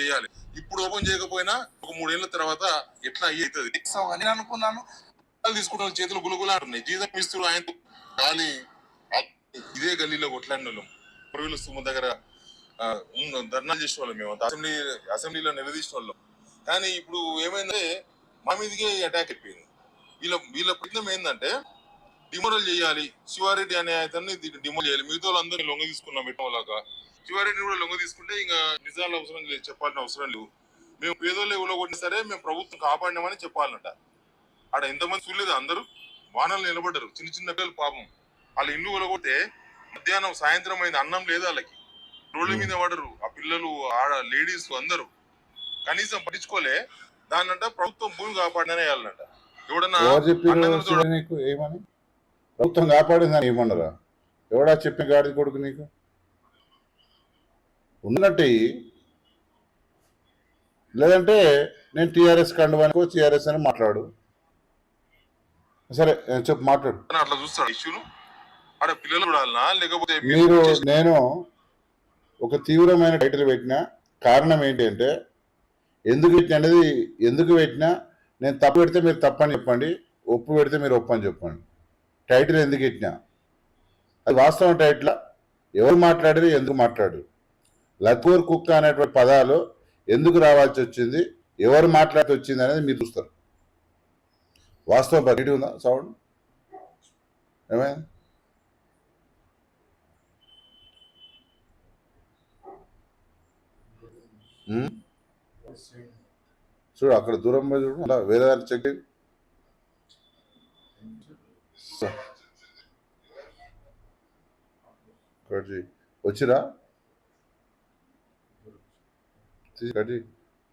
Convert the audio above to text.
చేయాలి. ఇప్పుడు ఓపెన్ చేయకపోయినా ఒక మూడేళ్ళ తర్వాత ఎట్లా అవుతుంది అని నేను అనుకున్నాను. తీసుకుంటున్న చేతులు గులుగులా ఉన్నాయి జీతం ఇస్తుడు ఆయన కానీ ఇదే గల్లీలో కొట్లాడిన వాళ్ళం సుమ దగ్గర ధర్నాలు చేసే వాళ్ళం మేము. అసెంబ్లీ అసెంబ్లీలో నిలదీసిన వాళ్ళం కానీ ఇప్పుడు ఏమైందంటే మా మీదకే అటాక్ అయిపోయింది. వీళ్ళ వీళ్ళ ప్రయత్నం ఏంటంటే డిమోరల్ చేయాలి. శివారెడ్డి అనే అతన్ని డిమోల్ చేయాలి. మిగతా వాళ్ళందరినీ లొంగ తీసుకున్నాం పెట్టినలాగా శివారెడ్డిని కూడా లొంగ తీసుకుంటే ఇంకా నిజాలు అవసరం లేదు చెప్పాల్సిన అవసరం లేదు మేము పేదోళ్ళు కొట్టినా సరే మేము ప్రభుత్వం కాపాడినామని చెప్పాలంట. ఆడ ఎంతమంది చూడలేదు అందరూ వానలు నిలబడ్డారు. చిన్న చిన్న పిల్లలు పాపం. వాళ్ళ ఇల్లు కొలగొట్టే మధ్యాహ్నం సాయంత్రం అయింది అన్నం లేదు వాళ్ళకి. రోడ్ల మీద పడరు ఆ పిల్లలు ఆడ లేడీస్ అందరూ. కనీసం పట్టించుకోలే. దాన్నంట ప్రభుత్వం భూమి కాపాడనే వేయాలంట ఎవడన్నా ప్రభుత్వం కాపాడిందని ఏమన్నారా? ఎవడా చెప్పిన గాడి కొడుకు నీకు? ఉన్నట్టు లేదంటే నేను టీఆర్ఎస్ కండువానికో టీఆర్ఎస్ అని మాట్లాడు. సరే చెప్పు మాట్లాడు. అట్లా ఇష్యూను పిల్లలు చూడాలనా? లేకపోతే మీరు నేను ఒక తీవ్రమైన టైటిల్ పెట్టిన కారణం ఏంటి అంటే ఎందుకు పెట్టిన అనేది ఎందుకు పెట్టినా నేను తప్పు పెడితే మీరు తప్పని చెప్పండి ఒప్పు పెడితే మీరు ఒప్పు అని చెప్పండి. టైటిల్ ఎందుకు పెట్టినా అది వాస్తవం టైటిల్? ఎవరు మాట్లాడారు ఎందుకు మాట్లాడారు? లకూర్ కుక్క అనేటువంటి పదాలు ఎందుకు రావాల్సి వచ్చింది? ఎవరు మాట్లాడితే వచ్చింది అనేది మీరు చూస్తారు. వాస్తవం బయట ఉందా? సౌండ్? ఏమైంది? చూడు అక్కడ దూరం పోయి చూడు అలా వేరే దాన్ని చెక్ వచ్చిరా 就是在这。